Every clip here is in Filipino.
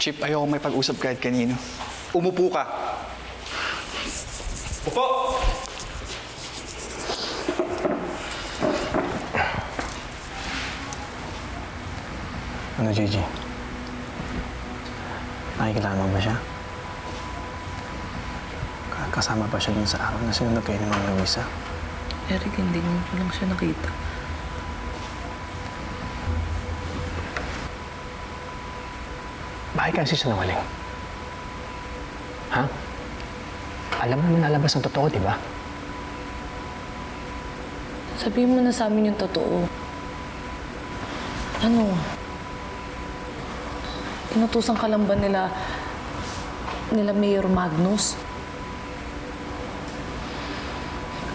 Chip, ayoko may pag-usap kahit kanino. Umupo ka. Upo! Ano, Gigi? Nakikilala mo ba siya? Ka- Kasama ba siya dun sa araw na sinunod kayo ni Ma'am Luisa? Eric, hindi ngayon ko lang siya nakita. Bakit kasi sinungaling? Ha? Alam mo naman nalabas ng totoo, di ba? Sabihin mo na sa amin yung totoo. Ano? Inutusan ka lang ba nila nila Mayor Magnus?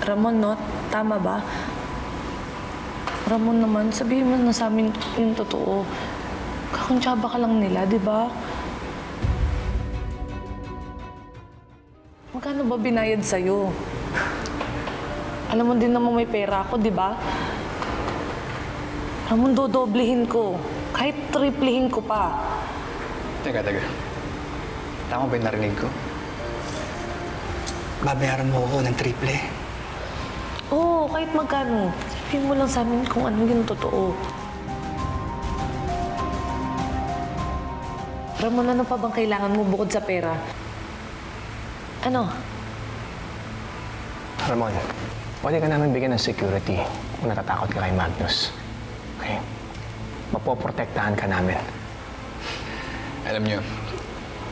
Ramon, no? Tama ba? Ramon naman, sabihin mo na sa amin yung totoo. Kakuntsaba ka lang nila, di ba? Magkano ba binayad sa'yo? Alam mo din naman may pera ako, di ba? Ramon, dodoblehin ko. Kahit triplihin ko pa. Teka, teka. Tama ba yung narinig ko? Babayaran mo ako ng triple. Oo, kahit magkano. Sabihin mo lang sa amin kung ano yung totoo. Ramon, ano pa bang kailangan mo bukod sa pera? Ano? Ramon, pwede ka namin bigyan ng security kung natatakot ka kay Magnus. Okay? Mapoprotektahan ka namin. Alam niyo,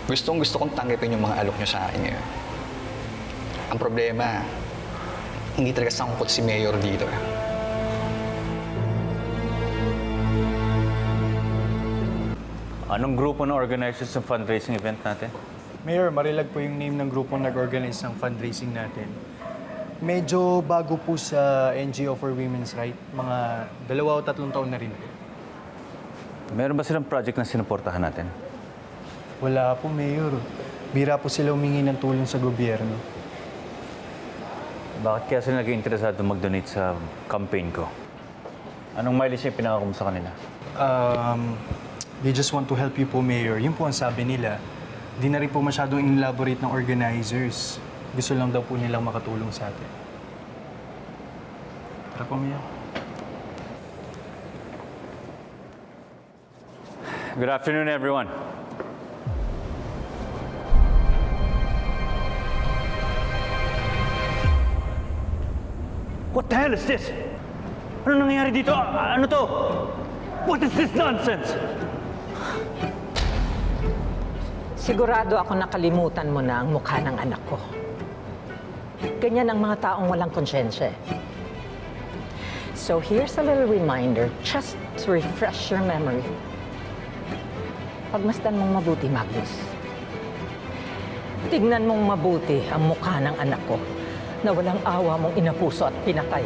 gustong gusto kong tanggapin yung mga alok niyo sa akin ngayon. Ang problema, hindi talaga sangkot si Mayor dito. eh. Anong grupo na organizers ng fundraising event natin? Mayor, Marilag po yung name ng grupong nag-organize ng fundraising natin. Medyo bago po sa NGO for Women's Rights. Mga dalawa o tatlong taon na rin. Meron ba silang project na sinuportahan natin? Wala po, Mayor. Bira po sila humingi ng tulong sa gobyerno. Bakit kaya sila naging interesado mag-donate sa campaign ko? Anong mileage yung pinakakum sa kanila? Um, they just want to help you po, Mayor. Yun po ang sabi nila. Di na rin po masyadong elaborate ng organizers. Gusto lang daw po nilang makatulong sa atin. Tara po, Mayor. Good afternoon, everyone. What the hell is this? Ano nangyayari dito? Ano to? What is this nonsense? Sigurado ako nakalimutan mo na ang mukha ng anak ko. Ganyan ang mga taong walang konsyensya. eh. So here's a little reminder just to refresh your memory. Pagmasdan mong mabuti, Magnus. Tignan mong mabuti ang mukha ng anak ko na walang awa mong inapuso at pinatay.